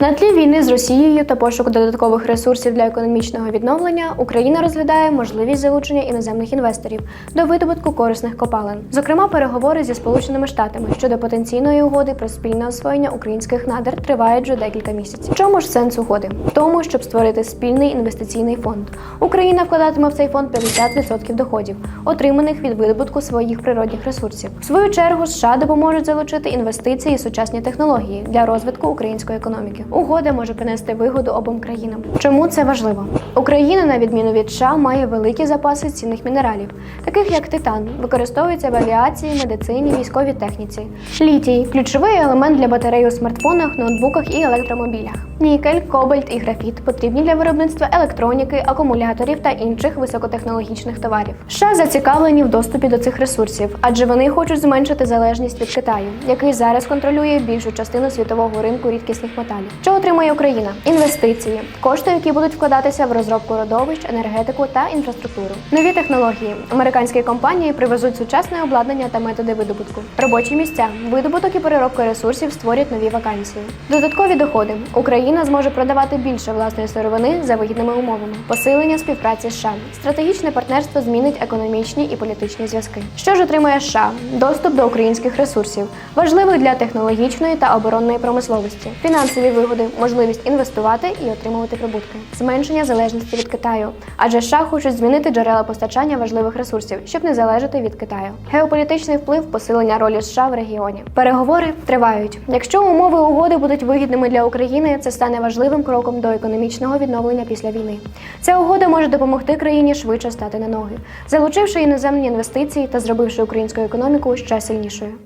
На тлі війни з Росією та пошуку додаткових ресурсів для економічного відновлення Україна розглядає можливість залучення іноземних інвесторів до видобутку корисних копалин, зокрема, переговори зі Сполученими Штатами щодо потенційної угоди про спільне освоєння українських надр тривають вже декілька місяців. Чому ж сенс угоди? В тому, щоб створити спільний інвестиційний фонд. Україна вкладатиме в цей фонд 50% доходів, отриманих від видобутку своїх природних ресурсів. В свою чергу США допоможуть залучити інвестиції і сучасні технології для розвитку української економіки. Угода може принести вигоду обом країнам. Чому це важливо? Україна, на відміну від США, має великі запаси цінних мінералів, таких як титан, використовується в авіації, медицині, військовій техніці. Літій ключовий елемент для батарей у смартфонах, ноутбуках і електромобілях. Нікель, кобальт і графіт потрібні для виробництва електроніки, акумуляторів та інших високотехнологічних товарів. США зацікавлені в доступі до цих ресурсів, адже вони хочуть зменшити залежність від Китаю, який зараз контролює більшу частину світового ринку рідкісних металів. Що отримає Україна? Інвестиції, кошти, які будуть вкладатися в розробку родовищ, енергетику та інфраструктуру. Нові технології. Американські компанії привезуть сучасне обладнання та методи видобутку. Робочі місця, видобуток і переробка ресурсів створять нові вакансії. Додаткові доходи. Україна зможе продавати більше власної сировини за вигідними умовами. Посилення співпраці США. Стратегічне партнерство змінить економічні і політичні зв'язки. Що ж отримує США? Доступ до українських ресурсів, важливих для технологічної та оборонної промисловості, фінансові вигоди, можливість інвестувати і отримувати прибутки, зменшення залежності від Китаю. Адже США хочуть змінити джерела постачання важливих ресурсів, щоб не залежати від Китаю. Геополітичний вплив, посилення ролі США в регіоні. Переговори тривають. Якщо умови угоди будуть вигідними для України, це стане важливим кроком до економічного відновлення після війни. Ця угода може допомогти країні швидше стати на ноги, залучивши іноземні інвестиції та зробивши українську економіку ще сильнішою.